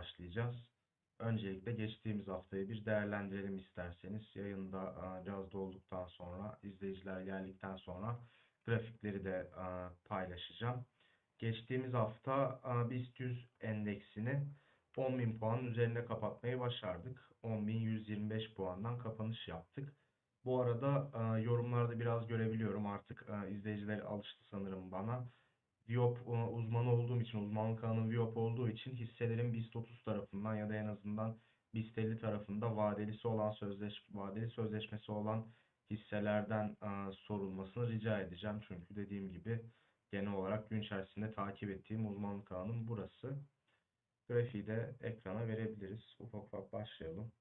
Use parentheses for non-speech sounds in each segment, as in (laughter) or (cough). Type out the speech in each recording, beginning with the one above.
Başlayacağız. Öncelikle geçtiğimiz haftayı bir değerlendirelim isterseniz. Yayında e, biraz dolduktan sonra, izleyiciler geldikten sonra grafikleri de e, paylaşacağım. Geçtiğimiz hafta e, BIST 100 endeksini 10.000 puanın üzerinde kapatmayı başardık. 10.125 puandan kapanış yaptık. Bu arada e, yorumlarda biraz görebiliyorum. Artık e, izleyiciler alıştı sanırım bana. Viyop uzmanı olduğum için, uzmanlık alanım Viyop olduğu için hisselerin BIST 30 tarafından ya da en azından BIST 50 tarafında vadelisi olan sözleş vadeli sözleşmesi olan hisselerden e, sorulmasını rica edeceğim. Çünkü dediğim gibi genel olarak gün içerisinde takip ettiğim uzmanlık alanım burası. Grafiği de ekrana verebiliriz. Ufak ufak başlayalım.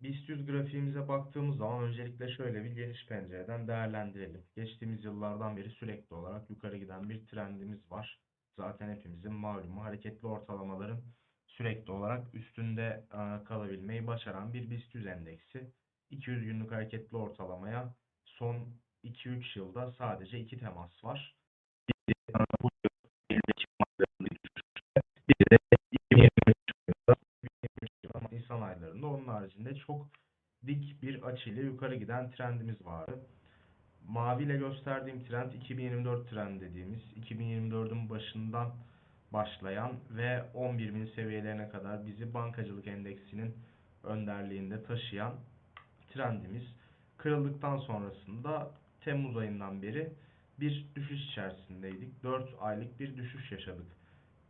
BIST 100 grafiğimize baktığımız zaman öncelikle şöyle bir geniş pencereden değerlendirelim. Geçtiğimiz yıllardan beri sürekli olarak yukarı giden bir trendimiz var. Zaten hepimizin malumu hareketli ortalamaların sürekli olarak üstünde e, kalabilmeyi başaran bir BIST 100 endeksi. 200 günlük hareketli ortalamaya son 2-3 yılda sadece 2 temas var. Bu haricinde çok dik bir açıyla yukarı giden trendimiz vardı. Mavi ile gösterdiğim trend 2024 trend dediğimiz 2024'ün başından başlayan ve 11.000 seviyelerine kadar bizi bankacılık endeksinin önderliğinde taşıyan trendimiz. Kırıldıktan sonrasında Temmuz ayından beri bir düşüş içerisindeydik. 4 aylık bir düşüş yaşadık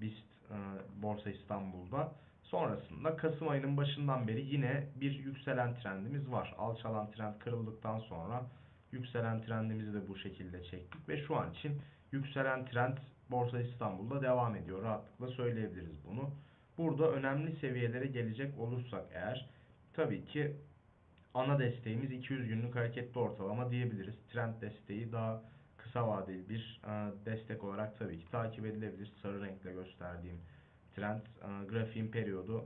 BIST e, Borsa İstanbul'da. Sonrasında Kasım ayının başından beri yine bir yükselen trendimiz var. Alçalan trend kırıldıktan sonra yükselen trendimizi de bu şekilde çektik ve şu an için yükselen trend Borsa İstanbul'da devam ediyor. Rahatlıkla söyleyebiliriz bunu. Burada önemli seviyelere gelecek olursak eğer tabii ki ana desteğimiz 200 günlük hareketli ortalama diyebiliriz. Trend desteği daha kısa vadeli bir destek olarak tabii ki takip edilebilir. Sarı renkle gösterdiğim trend e, grafiğin periyodu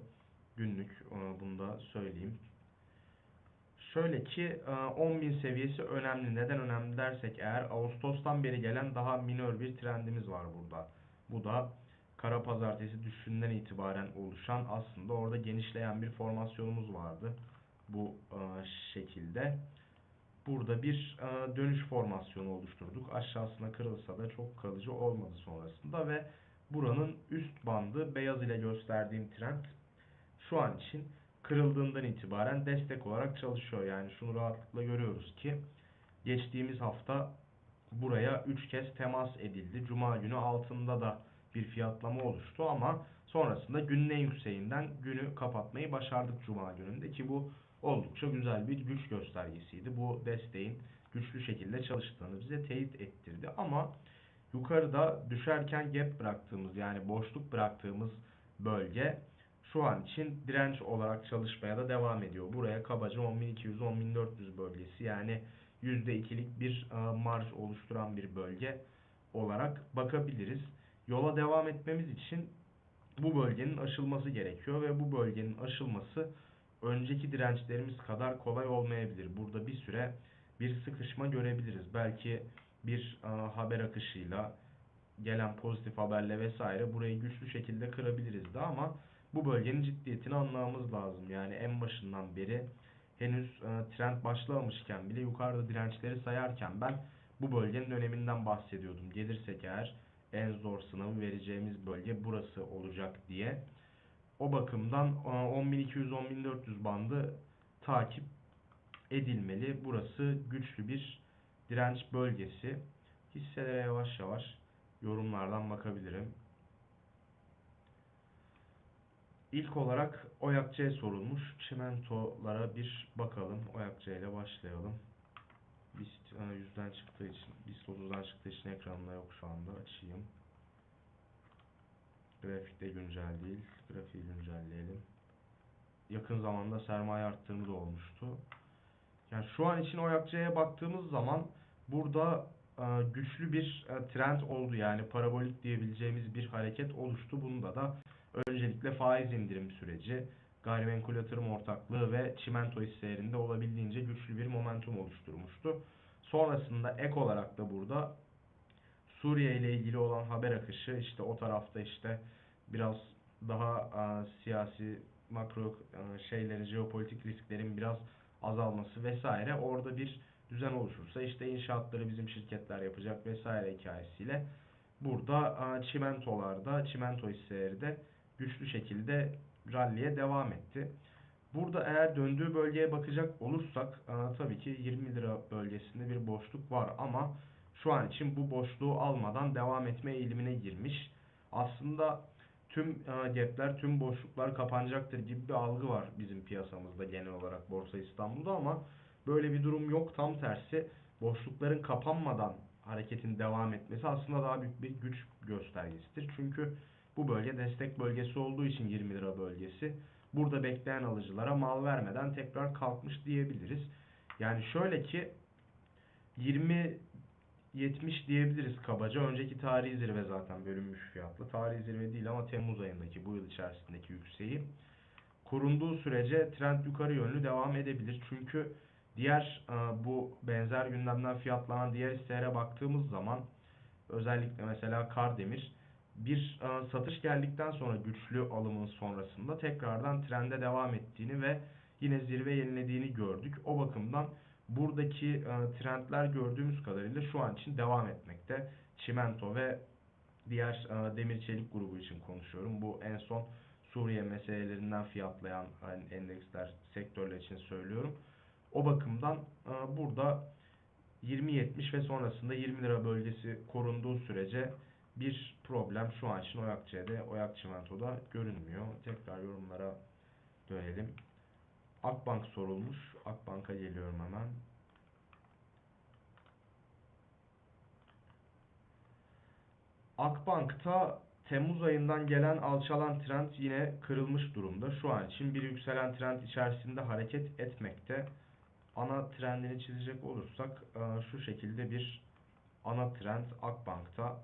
günlük e, bunu da söyleyeyim. Şöyle ki e, 10.000 seviyesi önemli. Neden önemli dersek eğer Ağustos'tan beri gelen daha minör bir trendimiz var burada. Bu da kara pazartesi düşüşünden itibaren oluşan aslında orada genişleyen bir formasyonumuz vardı. Bu e, şekilde. Burada bir e, dönüş formasyonu oluşturduk. Aşağısına kırılsa da çok kalıcı olmadı sonrasında ve buranın üst bandı beyaz ile gösterdiğim trend şu an için kırıldığından itibaren destek olarak çalışıyor. Yani şunu rahatlıkla görüyoruz ki geçtiğimiz hafta buraya 3 kez temas edildi. Cuma günü altında da bir fiyatlama oluştu ama sonrasında günün en yükseğinden günü kapatmayı başardık Cuma gününde ki bu oldukça güzel bir güç göstergesiydi. Bu desteğin güçlü şekilde çalıştığını bize teyit ettirdi ama yukarıda düşerken gap bıraktığımız yani boşluk bıraktığımız bölge şu an için direnç olarak çalışmaya da devam ediyor. Buraya kabaca 10.200-10.400 bölgesi yani %2'lik bir e, marj oluşturan bir bölge olarak bakabiliriz. Yola devam etmemiz için bu bölgenin aşılması gerekiyor ve bu bölgenin aşılması önceki dirençlerimiz kadar kolay olmayabilir. Burada bir süre bir sıkışma görebiliriz. Belki bir e, haber akışıyla gelen pozitif haberle vesaire burayı güçlü şekilde kırabiliriz de ama bu bölgenin ciddiyetini anlamamız lazım. Yani en başından beri henüz e, trend başlamamışken bile yukarıda dirençleri sayarken ben bu bölgenin öneminden bahsediyordum. Gelirsek eğer en zor sınavı vereceğimiz bölge burası olacak diye. O bakımdan e, 10.200-10.400 bandı takip edilmeli. Burası güçlü bir direnç bölgesi. Hisselere yavaş yavaş yorumlardan bakabilirim. İlk olarak Oyakçı'ya sorulmuş. Çimentolara bir bakalım. Oyakçı ile başlayalım. BIST e, 100'den çıktığı için, BIST 30'dan çıktığı için ekranımda yok şu anda. Açayım. Grafik de güncel değil. Grafiği güncelleyelim. Yakın zamanda sermaye arttırımı da olmuştu. Yani şu an için Oyakçı'ya baktığımız zaman burada e, güçlü bir e, trend oldu. Yani parabolik diyebileceğimiz bir hareket oluştu. Bunda da öncelikle faiz indirim süreci, gayrimenkul yatırım ortaklığı ve çimento hisselerinde olabildiğince güçlü bir momentum oluşturmuştu. Sonrasında ek olarak da burada Suriye ile ilgili olan haber akışı işte o tarafta işte biraz daha e, siyasi makro şeyleri, jeopolitik risklerin biraz azalması vesaire orada bir düzen oluşursa işte inşaatları bizim şirketler yapacak vesaire hikayesiyle burada e, çimentolarda, çimento hisseleri de güçlü şekilde ralliye devam etti. Burada eğer döndüğü bölgeye bakacak olursak e, tabii ki 20 lira bölgesinde bir boşluk var ama şu an için bu boşluğu almadan devam etme eğilimine girmiş. Aslında tüm e, gapler, tüm boşluklar kapanacaktır gibi bir algı var bizim piyasamızda genel olarak Borsa İstanbul'da ama böyle bir durum yok. Tam tersi boşlukların kapanmadan hareketin devam etmesi aslında daha büyük bir güç göstergesidir. Çünkü bu bölge destek bölgesi olduğu için 20 lira bölgesi. Burada bekleyen alıcılara mal vermeden tekrar kalkmış diyebiliriz. Yani şöyle ki 20 70 diyebiliriz kabaca. Önceki tarihi zirve zaten bölünmüş fiyatlı. Tarihi zirve değil ama Temmuz ayındaki bu yıl içerisindeki yükseği korunduğu sürece trend yukarı yönlü devam edebilir. Çünkü diğer e, bu benzer gündemden fiyatlanan diğer hisselere baktığımız zaman özellikle mesela Kardemir bir e, satış geldikten sonra güçlü alımın sonrasında tekrardan trende devam ettiğini ve yine zirve yenilediğini gördük. O bakımdan buradaki e, trendler gördüğümüz kadarıyla şu an için devam etmekte. Çimento ve diğer e, demir çelik grubu için konuşuyorum. Bu en son Suriye meselelerinden fiyatlayan hani endeksler, sektörler için söylüyorum. O bakımdan e, burada 20.70 ve sonrasında 20 lira bölgesi korunduğu sürece bir problem şu an için Oyak C'de, Oyak Çimento'da görünmüyor. Tekrar yorumlara dönelim. Akbank sorulmuş. Akbank'a geliyorum hemen. Akbank'ta Temmuz ayından gelen alçalan trend yine kırılmış durumda. Şu an için bir yükselen trend içerisinde hareket etmekte. Ana trendini çizecek olursak e, şu şekilde bir ana trend Akbank'ta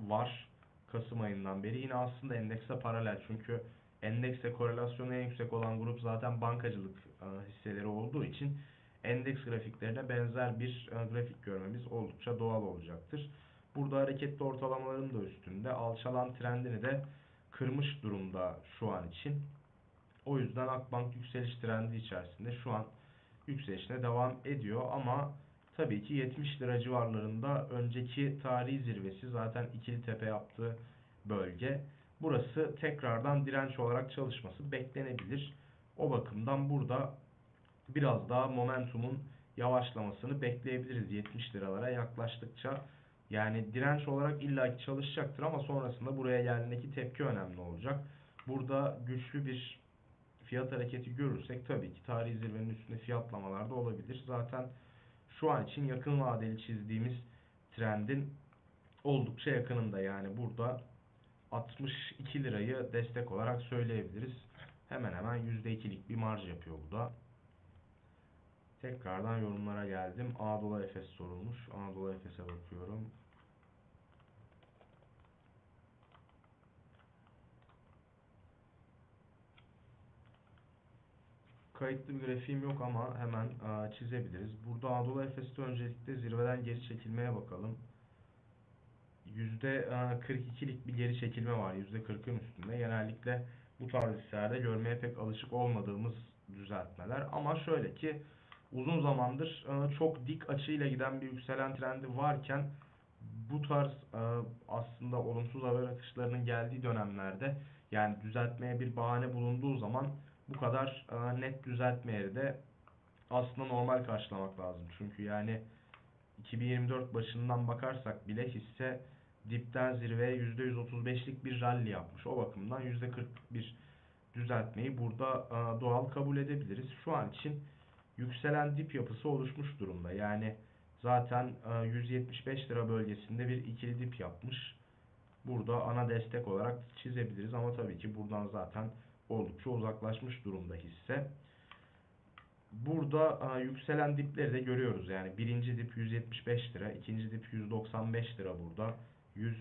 var. Kasım ayından beri yine aslında endekse paralel çünkü endekse korelasyonu en yüksek olan grup zaten bankacılık e, hisseleri olduğu için endeks grafiklerine benzer bir e, grafik görmemiz oldukça doğal olacaktır. Burada hareketli ortalamaların da üstünde alçalan trendini de kırmış durumda şu an için. O yüzden Akbank yükseliş trendi içerisinde şu an yükselişine devam ediyor ama tabii ki 70 lira civarlarında önceki tarihi zirvesi zaten ikili tepe yaptığı bölge. Burası tekrardan direnç olarak çalışması beklenebilir. O bakımdan burada biraz daha momentumun yavaşlamasını bekleyebiliriz 70 liralara yaklaştıkça. Yani direnç olarak illaki çalışacaktır ama sonrasında buraya geldiğindeki tepki önemli olacak. Burada güçlü bir fiyat hareketi görürsek tabii ki tarihi zirvenin üstünde fiyatlamalar da olabilir. Zaten şu an için yakın vadeli çizdiğimiz trendin oldukça yakınında yani burada 62 lirayı destek olarak söyleyebiliriz. Hemen hemen %2'lik bir marj yapıyor bu da. Tekrardan yorumlara geldim. Anadolu Efes sorulmuş. Anadolu Efes'e bakıyorum. Kayıtlı bir grafiğim yok ama hemen aa, çizebiliriz. Burada Anadolu Efes'te öncelikle zirveden geri çekilmeye bakalım. %42'lik bir geri çekilme var. %40'ın üstünde. Genellikle bu tarz hisselerde görmeye pek alışık olmadığımız düzeltmeler. Ama şöyle ki uzun zamandır e, çok dik açıyla giden bir yükselen trendi varken bu tarz e, aslında olumsuz haber akışlarının geldiği dönemlerde yani düzeltmeye bir bahane bulunduğu zaman bu kadar e, net düzeltmeleri de aslında normal karşılamak lazım. Çünkü yani 2024 başından bakarsak bile hisse dipten zirveye %135'lik bir rally yapmış. O bakımdan %40 bir düzeltmeyi burada e, doğal kabul edebiliriz. Şu an için yükselen dip yapısı oluşmuş durumda. Yani zaten e, 175 lira bölgesinde bir ikili dip yapmış. Burada ana destek olarak çizebiliriz ama tabii ki buradan zaten oldukça uzaklaşmış durumda hisse. Burada e, yükselen dipleri de görüyoruz. Yani birinci dip 175 lira, ikinci dip 195 lira burada. 100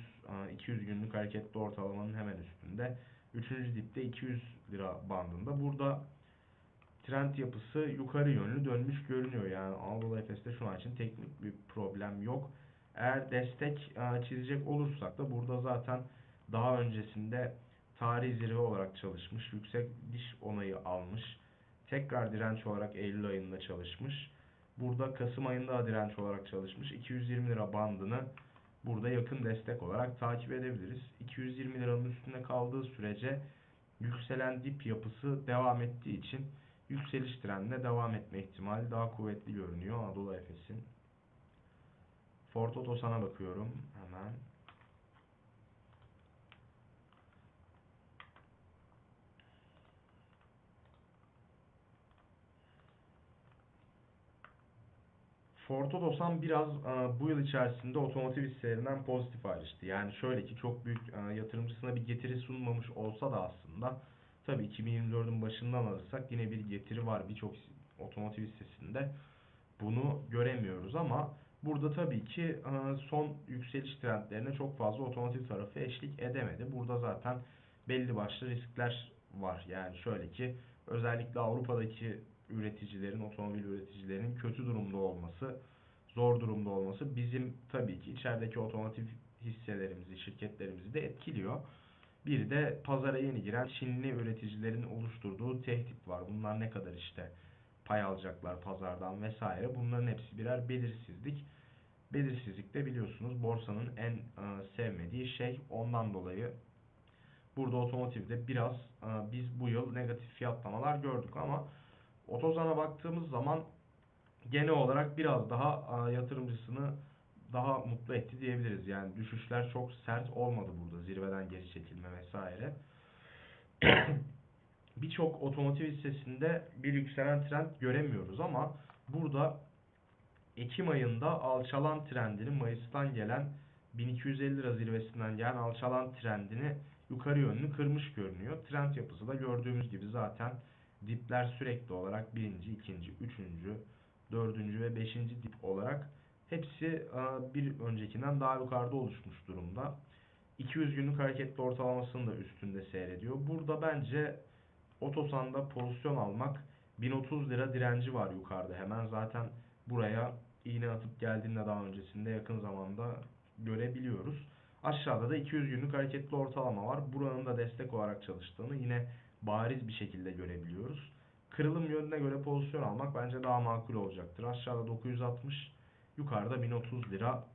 e, 200 günlük hareketli ortalamanın hemen üstünde. Üçüncü dipte 200 lira bandında. Burada trend yapısı yukarı yönlü dönmüş görünüyor. Yani Anadolu Efes'te şu an için teknik bir problem yok. Eğer destek e, çizecek olursak da burada zaten daha öncesinde tarihi zirve olarak çalışmış. Yüksek diş onayı almış. Tekrar direnç olarak Eylül ayında çalışmış. Burada Kasım ayında da direnç olarak çalışmış. 220 lira bandını burada yakın destek olarak takip edebiliriz. 220 liranın üstünde kaldığı sürece yükselen dip yapısı devam ettiği için yükseliş trendine devam etme ihtimali daha kuvvetli görünüyor Anadolu Efes'in. Ford Otosan'a bakıyorum hemen. Ford Otosan biraz e, bu yıl içerisinde otomotiv hisselerinden pozitif ayrıştı. Yani şöyle ki çok büyük e, yatırımcısına bir getiri sunmamış olsa da aslında tabii 2024'ün başından alırsak yine bir getiri var birçok otomotiv hissesinde. Bunu göremiyoruz ama burada tabii ki e, son yükseliş trendlerine çok fazla otomotiv tarafı eşlik edemedi. Burada zaten belli başlı riskler var. Yani şöyle ki özellikle Avrupa'daki üreticilerin, otomobil üreticilerinin kötü durumda olması, zor durumda olması bizim tabii ki içerideki otomotiv hisselerimizi, şirketlerimizi de etkiliyor. Bir de pazara yeni giren Çinli üreticilerin oluşturduğu tehdit var. Bunlar ne kadar işte pay alacaklar pazardan vesaire. Bunların hepsi birer belirsizlik. Belirsizlik de biliyorsunuz borsanın en e, sevmediği şey. Ondan dolayı burada otomotivde biraz e, biz bu yıl negatif fiyatlamalar gördük ama Otozan'a baktığımız zaman genel olarak biraz daha yatırımcısını daha mutlu etti diyebiliriz. Yani düşüşler çok sert olmadı burada. Zirveden geri çekilme vesaire. (clears throat) Birçok otomotiv hissesinde bir yükselen trend göremiyoruz ama burada Ekim ayında alçalan trendini Mayıs'tan gelen 1250 lira zirvesinden gelen alçalan trendini yukarı yönlü kırmış görünüyor. Trend yapısı da gördüğümüz gibi zaten dipler sürekli olarak birinci, ikinci, üçüncü, dördüncü ve beşinci dip olarak hepsi e, bir öncekinden daha yukarıda oluşmuş durumda. 200 günlük hareketli ortalamasının da üstünde seyrediyor. Burada bence Otosan'da pozisyon almak 1030 lira direnci var yukarıda. Hemen zaten buraya iğne atıp geldiğinde daha öncesinde yakın zamanda görebiliyoruz. Aşağıda da 200 günlük hareketli ortalama var. Buranın da destek olarak çalıştığını yine bariz bir şekilde görebiliyoruz. Kırılım yönüne göre pozisyon almak bence daha makul olacaktır. Aşağıda 960, yukarıda 1030 lira.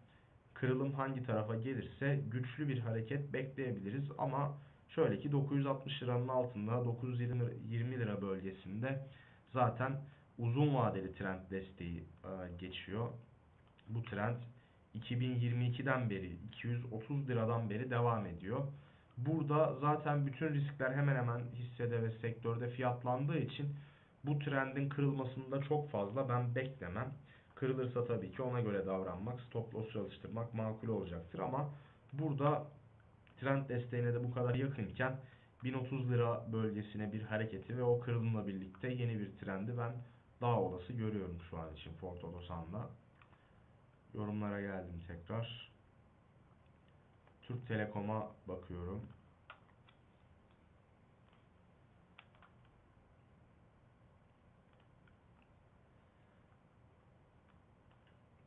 Kırılım hangi tarafa gelirse güçlü bir hareket bekleyebiliriz ama şöyle ki 960 liranın altında 920 lira bölgesinde zaten uzun vadeli trend desteği e, geçiyor. Bu trend 2022'den beri 230 liradan beri devam ediyor. Burada zaten bütün riskler hemen hemen hissede ve sektörde fiyatlandığı için bu trendin kırılmasında çok fazla ben beklemem. Kırılırsa tabii ki ona göre davranmak, stop loss çalıştırmak makul olacaktır ama burada trend desteğine de bu kadar yakınken 1030 lira bölgesine bir hareketi ve o kırılımla birlikte yeni bir trendi ben daha olası görüyorum şu an için Ford Otosan'da. Yorumlara geldim tekrar. Türk Telekom'a bakıyorum.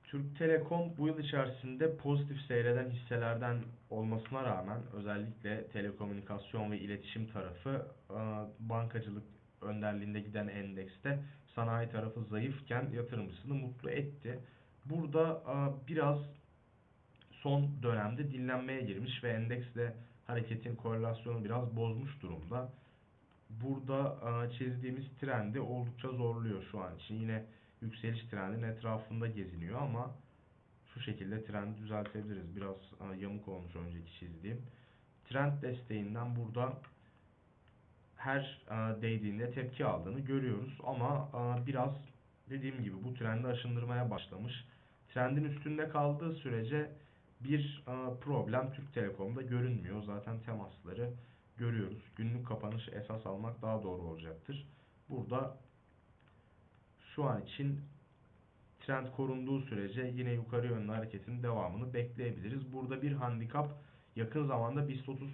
Türk Telekom bu yıl içerisinde pozitif seyreden hisselerden olmasına rağmen özellikle telekomünikasyon ve iletişim tarafı e, bankacılık önderliğinde giden endekste sanayi tarafı zayıfken yatırımcısını mutlu etti. Burada e, biraz son dönemde dinlenmeye girmiş ve endeksle hareketin korelasyonu biraz bozmuş durumda. Burada e, çizdiğimiz trendi oldukça zorluyor şu an için. Yine yükseliş trendinin etrafında geziniyor ama şu şekilde trendi düzeltebiliriz. Biraz e, yamuk olmuş önceki çizdiğim. Trend desteğinden burada her e, değdiğinde tepki aldığını görüyoruz ama biraz dediğim gibi bu trendi aşındırmaya başlamış. Trendin üstünde kaldığı sürece bir e, problem Türk Telekom'da görünmüyor. Zaten temasları görüyoruz. Günlük kapanış esas almak daha doğru olacaktır. Burada şu an için trend korunduğu sürece yine yukarı yönlü hareketin devamını bekleyebiliriz. Burada bir handikap yakın zamanda BIST 30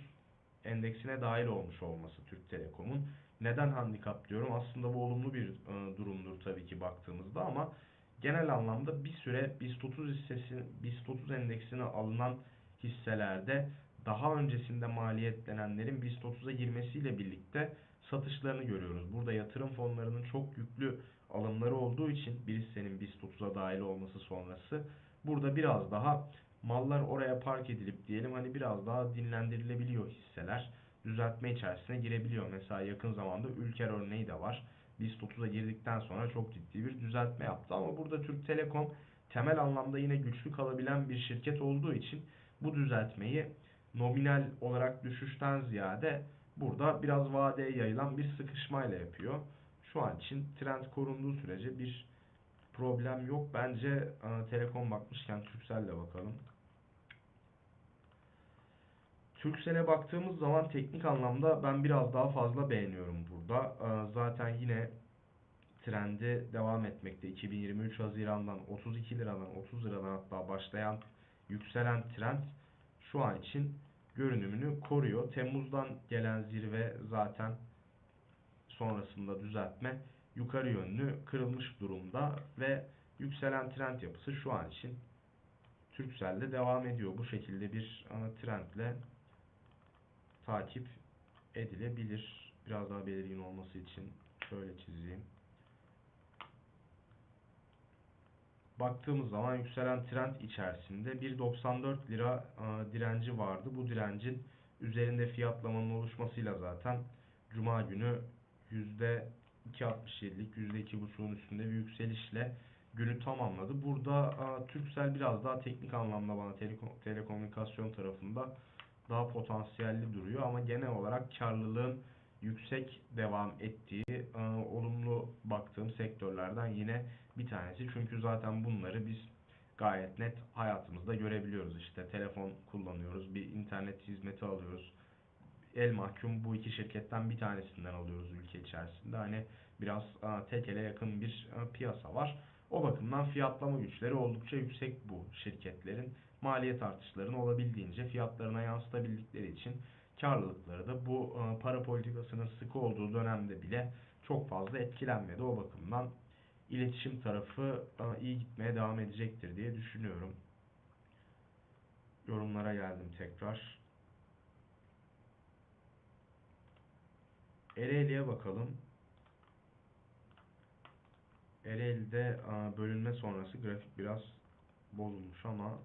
endeksine dahil olmuş olması Türk Telekom'un. Neden handikap diyorum? Aslında bu olumlu bir e, durumdur tabii ki baktığımızda ama genel anlamda bir süre BIST 30 hissesi BIST 30 endeksine alınan hisselerde daha öncesinde maliyetlenenlerin BIST 30'a girmesiyle birlikte satışlarını görüyoruz. Burada yatırım fonlarının çok yüklü alımları olduğu için bir hissenin BIST 30'a dahil olması sonrası burada biraz daha mallar oraya park edilip diyelim hani biraz daha dinlendirilebiliyor hisseler. Düzeltme içerisine girebiliyor. Mesela yakın zamanda Ülker örneği de var. BIST 30'a girdikten sonra çok ciddi bir düzeltme yaptı ama burada Türk Telekom temel anlamda yine güçlü kalabilen bir şirket olduğu için bu düzeltmeyi nominal olarak düşüşten ziyade burada biraz vadeye yayılan bir sıkışmayla yapıyor. Şu an için trend korunduğu sürece bir problem yok. Bence e, Telekom bakmışken Turkcell'le bakalım. Turkcell'e baktığımız zaman teknik anlamda ben biraz daha fazla beğeniyorum burada. E, zaten yine trendi devam etmekte. 2023 Haziran'dan 32 liradan 30 liradan hatta başlayan yükselen trend şu an için görünümünü koruyor. Temmuz'dan gelen zirve zaten sonrasında düzeltme yukarı yönlü kırılmış durumda ve yükselen trend yapısı şu an için Turkcell'de devam ediyor. Bu şekilde bir ana trendle takip edilebilir. Biraz daha belirgin olması için şöyle çizeyim. Baktığımız zaman yükselen trend içerisinde 1.94 lira e, direnci vardı. Bu direncin üzerinde fiyatlamanın oluşmasıyla zaten Cuma günü %2.67'lik %2.5'un üstünde bir yükselişle günü tamamladı. Burada e, Turkcell biraz daha teknik anlamda bana telekom- telekomünikasyon tarafında daha potansiyelli duruyor ama genel olarak karlılığın yüksek devam ettiği e, olumlu baktığım sektörlerden yine bir tanesi. Çünkü zaten bunları biz gayet net hayatımızda görebiliyoruz. İşte telefon kullanıyoruz, bir internet hizmeti alıyoruz. El mahkum bu iki şirketten bir tanesinden alıyoruz ülke içerisinde. Hani biraz e, tek ele yakın bir e, piyasa var. O bakımdan fiyatlama güçleri oldukça yüksek bu şirketlerin. Maliyet artışlarını olabildiğince fiyatlarına yansıtabildikleri için karlılıkları da bu e, para politikasının sıkı olduğu dönemde bile çok fazla etkilenmedi. O bakımdan iletişim tarafı e, iyi gitmeye devam edecektir diye düşünüyorum. Yorumlara geldim tekrar. Ereğli'ye bakalım. Ereğli'de e, bölünme sonrası grafik biraz bozulmuş ama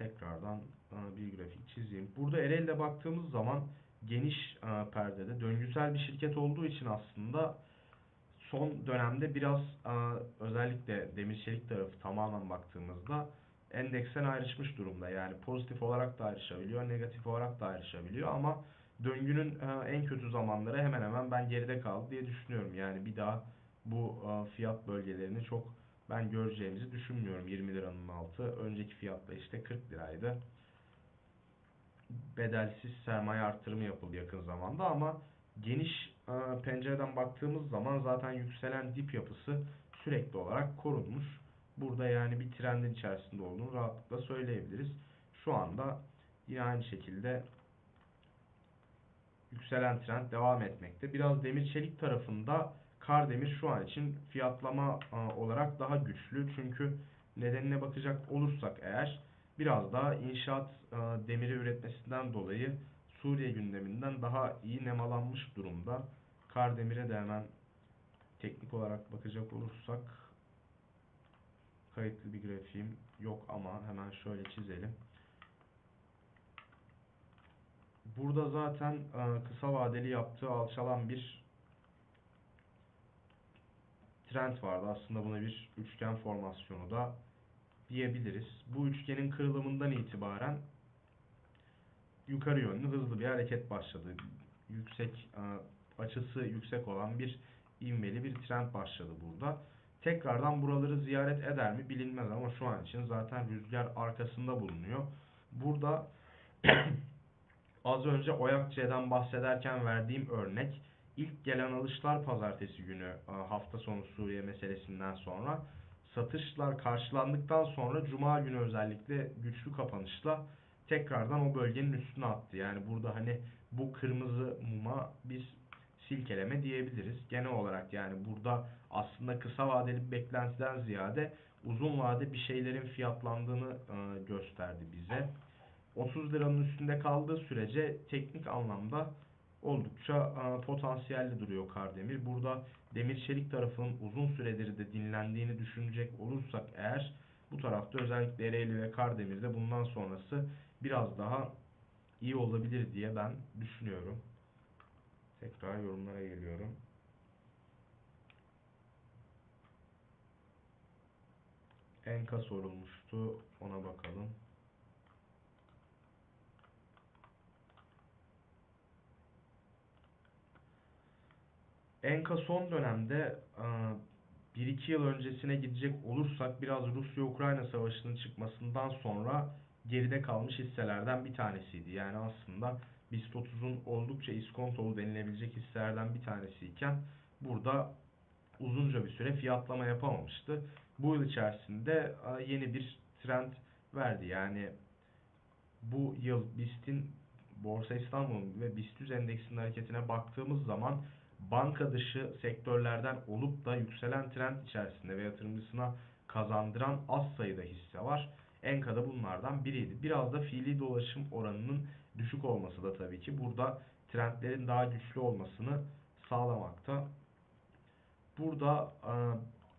tekrardan e, bir grafik çizeyim. Burada Ereğli'de baktığımız zaman geniş e, perdede döngüsel bir şirket olduğu için aslında son dönemde biraz e, özellikle demir çelik tarafı tamamen baktığımızda endeksten ayrışmış durumda. Yani pozitif olarak da ayrışabiliyor, negatif olarak da ayrışabiliyor ama döngünün en kötü zamanları hemen hemen ben geride kaldı diye düşünüyorum. Yani bir daha bu fiyat bölgelerini çok ben göreceğimizi düşünmüyorum 20 liranın altı. Önceki fiyatla işte 40 liraydı. Bedelsiz sermaye artırımı yapıldı yakın zamanda ama geniş e, pencereden baktığımız zaman zaten yükselen dip yapısı sürekli olarak korunmuş. Burada yani bir trendin içerisinde olduğunu rahatlıkla söyleyebiliriz. Şu anda yine aynı şekilde yükselen trend devam etmekte. Biraz demir çelik tarafında Kardemir şu an için fiyatlama olarak daha güçlü. Çünkü nedenine bakacak olursak eğer biraz daha inşaat demiri üretmesinden dolayı Suriye gündeminden daha iyi nemalanmış durumda. Kardemir'e de hemen teknik olarak bakacak olursak kayıtlı bir grafiğim yok ama hemen şöyle çizelim. Burada zaten kısa vadeli yaptığı alçalan bir trend vardı. Aslında buna bir üçgen formasyonu da diyebiliriz. Bu üçgenin kırılımından itibaren yukarı yönlü hızlı bir hareket başladı. Yüksek e, açısı yüksek olan bir ivmeli bir trend başladı burada. Tekrardan buraları ziyaret eder mi bilinmez ama şu an için zaten rüzgar arkasında bulunuyor. Burada (clears throat) az önce Oyakçı'dan bahsederken verdiğim örnek ilk gelen alışlar pazartesi günü e, hafta sonu Suriye meselesinden sonra satışlar karşılandıktan sonra cuma günü özellikle güçlü kapanışla tekrardan o bölgenin üstüne attı. Yani burada hani bu kırmızı muma biz silkeleme diyebiliriz. Genel olarak yani burada aslında kısa vadeli bir beklentiden ziyade uzun vade bir şeylerin fiyatlandığını e, gösterdi bize. 30 liranın üstünde kaldığı sürece teknik anlamda oldukça e, potansiyelli duruyor Kardemir. Burada demir çelik tarafının uzun süredir de dinlendiğini düşünecek olursak eğer bu tarafta özellikle Ereğli ve Kardemir'de bundan sonrası biraz daha iyi olabilir diye ben düşünüyorum. Tekrar yorumlara geliyorum. Enka sorulmuştu. Ona bakalım. Enka son dönemde 1-2 yıl öncesine gidecek olursak biraz Rusya-Ukrayna savaşının çıkmasından sonra geride kalmış hisselerden bir tanesiydi. Yani aslında BIST 30'un oldukça iskontolu denilebilecek hisselerden bir tanesiyken burada uzunca bir süre fiyatlama yapamamıştı. Bu yıl içerisinde a, yeni bir trend verdi. Yani bu yıl BIST'in Borsa İstanbul ve BIST 100 endeksinin hareketine baktığımız zaman banka dışı sektörlerden olup da yükselen trend içerisinde ve yatırımcısına kazandıran az sayıda hisse var. Enka'da bunlardan biriydi. Biraz da fiili dolaşım oranının düşük olması da tabii ki burada trendlerin daha güçlü olmasını sağlamakta. Burada e,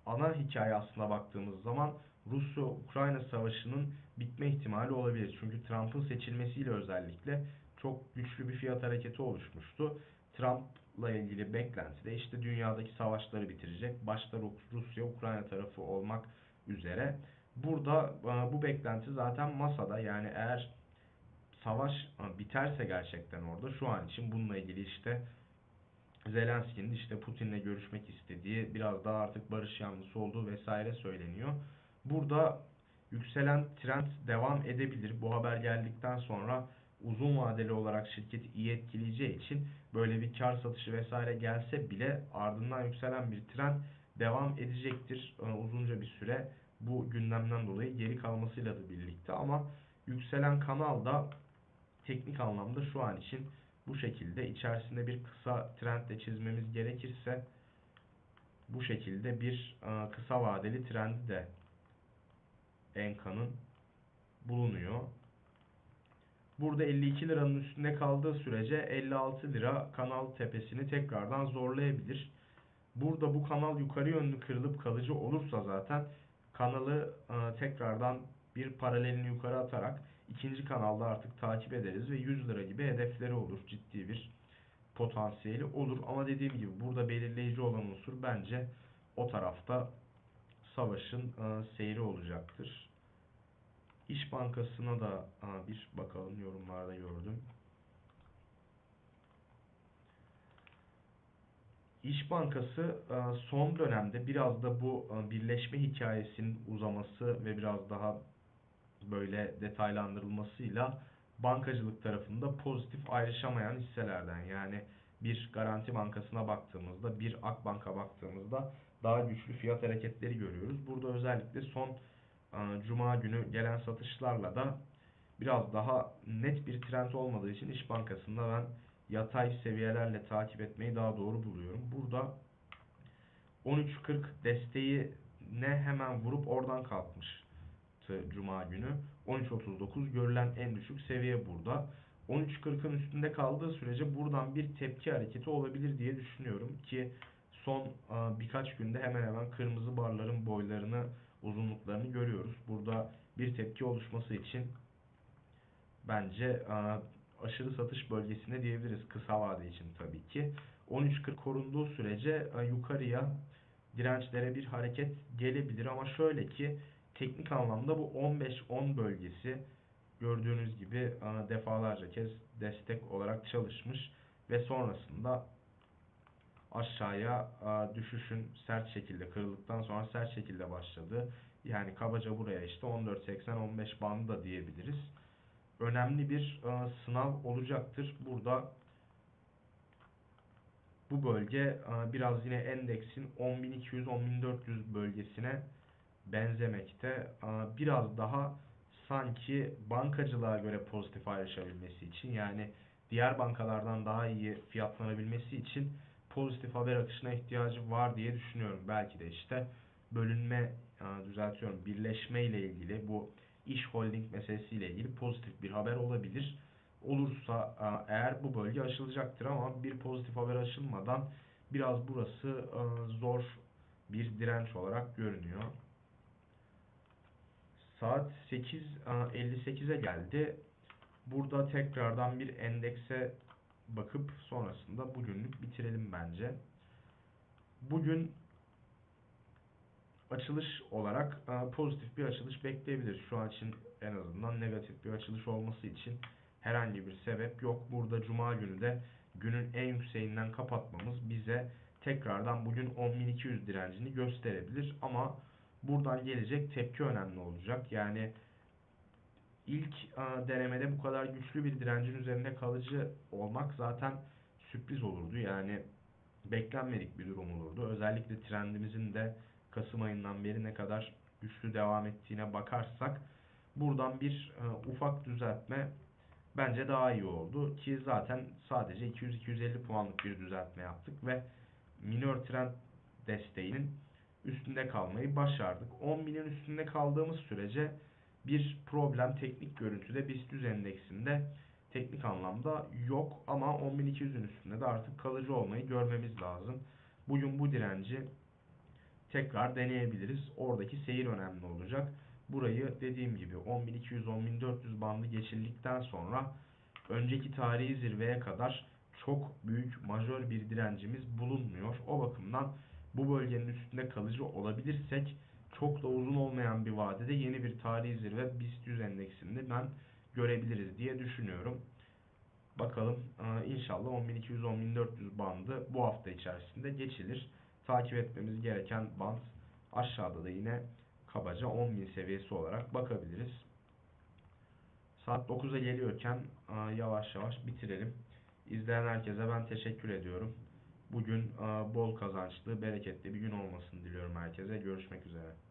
ana hikaye aslına baktığımız zaman Rusya-Ukrayna savaşının bitme ihtimali olabilir. Çünkü Trump'ın seçilmesiyle özellikle çok güçlü bir fiyat hareketi oluşmuştu. Trump'la ilgili beklenti de işte dünyadaki savaşları bitirecek. Başta Rusya-Ukrayna tarafı olmak üzere. Burada e, bu beklenti zaten masada. Yani eğer savaş e, biterse gerçekten orada şu an için bununla ilgili işte Zelenski'nin işte Putin'le görüşmek istediği, biraz daha artık barış yanlısı olduğu vesaire söyleniyor. Burada yükselen trend devam edebilir. Bu haber geldikten sonra uzun vadeli olarak şirketi iyi etkileyeceği için böyle bir kar satışı vesaire gelse bile ardından yükselen bir trend devam edecektir e, uzunca bir süre bu gündemden dolayı geri kalmasıyla da birlikte ama yükselen kanal da teknik anlamda şu an için bu şekilde içerisinde bir kısa trendle çizmemiz gerekirse bu şekilde bir e, kısa vadeli trendi de Enka'nın bulunuyor. Burada 52 liranın üstünde kaldığı sürece 56 lira kanal tepesini tekrardan zorlayabilir. Burada bu kanal yukarı yönlü kırılıp kalıcı olursa zaten kanalı e, tekrardan bir paralelini yukarı atarak ikinci kanalda artık takip ederiz ve 100 lira gibi hedefleri olur. Ciddi bir potansiyeli olur. Ama dediğim gibi burada belirleyici olan unsur bence o tarafta savaşın e, seyri olacaktır. İş Bankası'na da e, bir bakalım yorumlarda gördüm. İş Bankası son dönemde biraz da bu birleşme hikayesinin uzaması ve biraz daha böyle detaylandırılmasıyla bankacılık tarafında pozitif ayrışamayan hisselerden. Yani bir Garanti Bankası'na baktığımızda, bir Akbank'a baktığımızda daha güçlü fiyat hareketleri görüyoruz. Burada özellikle son Cuma günü gelen satışlarla da biraz daha net bir trend olmadığı için İş Bankası'nda ben yatay seviyelerle takip etmeyi daha doğru buluyorum. Burada 13.40 desteği ne hemen vurup oradan kalkmıştı Cuma günü. 13.39 görülen en düşük seviye burada. 13.40'ın üstünde kaldığı sürece buradan bir tepki hareketi olabilir diye düşünüyorum ki son birkaç günde hemen hemen kırmızı barların boylarını, uzunluklarını görüyoruz. Burada bir tepki oluşması için bence aşırı satış bölgesinde diyebiliriz kısa vade için tabii ki. 13.40 korunduğu sürece yukarıya dirençlere bir hareket gelebilir ama şöyle ki teknik anlamda bu 15-10 bölgesi gördüğünüz gibi defalarca kez destek olarak çalışmış ve sonrasında aşağıya düşüşün sert şekilde kırıldıktan sonra sert şekilde başladı. Yani kabaca buraya işte 14.80-15 bandı da diyebiliriz. Önemli bir sınav olacaktır. Burada bu bölge biraz yine endeksin 10.200-10.400 bölgesine benzemekte. Biraz daha sanki bankacılığa göre pozitif ayrışabilmesi için yani diğer bankalardan daha iyi fiyatlanabilmesi için pozitif haber akışına ihtiyacı var diye düşünüyorum. Belki de işte bölünme, e, düzeltiyorum, birleşme ile ilgili bu iş holding meselesiyle ilgili pozitif bir haber olabilir. Olursa e, eğer bu bölge aşılacaktır ama bir pozitif haber aşılmadan biraz burası e, zor bir direnç olarak görünüyor. Saat 8.58'e geldi. Burada tekrardan bir endekse bakıp sonrasında bugünlük bitirelim bence. Bugün açılış olarak e, pozitif bir açılış bekleyebiliriz. Şu an için en azından negatif bir açılış olması için herhangi bir sebep yok. Burada cuma günü de günün en yükseğinden kapatmamız bize tekrardan bugün 10.200 direncini gösterebilir ama buradan gelecek tepki önemli olacak. Yani ilk e, denemede bu kadar güçlü bir direncin üzerinde kalıcı olmak zaten sürpriz olurdu. Yani beklenmedik bir durum olurdu. Özellikle trendimizin de Kasım ayından beri ne kadar güçlü devam ettiğine bakarsak buradan bir e, ufak düzeltme bence daha iyi oldu ki zaten sadece 200-250 puanlık bir düzeltme yaptık ve minor trend desteğinin üstünde kalmayı başardık. 10.000'in üstünde kaldığımız sürece bir problem teknik görüntüde BIST 100 endeksinde teknik anlamda yok ama 10.200'ün üstünde de artık kalıcı olmayı görmemiz lazım. Bugün bu direnci tekrar deneyebiliriz. Oradaki seyir önemli olacak. Burayı dediğim gibi 10.200-10.400 bandı geçildikten sonra önceki tarihi zirveye kadar çok büyük majör bir direncimiz bulunmuyor. O bakımdan bu bölgenin üstünde kalıcı olabilirsek çok da uzun olmayan bir vadede yeni bir tarihi zirve BIST 100 endeksinde ben görebiliriz diye düşünüyorum. Bakalım e, inşallah 10.200-10.400 bandı bu hafta içerisinde geçilir. Takip etmemiz gereken band aşağıda da yine kabaca 10.000 seviyesi olarak bakabiliriz. Saat 9'a geliyorken e, yavaş yavaş bitirelim. İzleyen herkese ben teşekkür ediyorum. Bugün e, bol kazançlı, bereketli bir gün olmasını diliyorum herkese. Görüşmek üzere.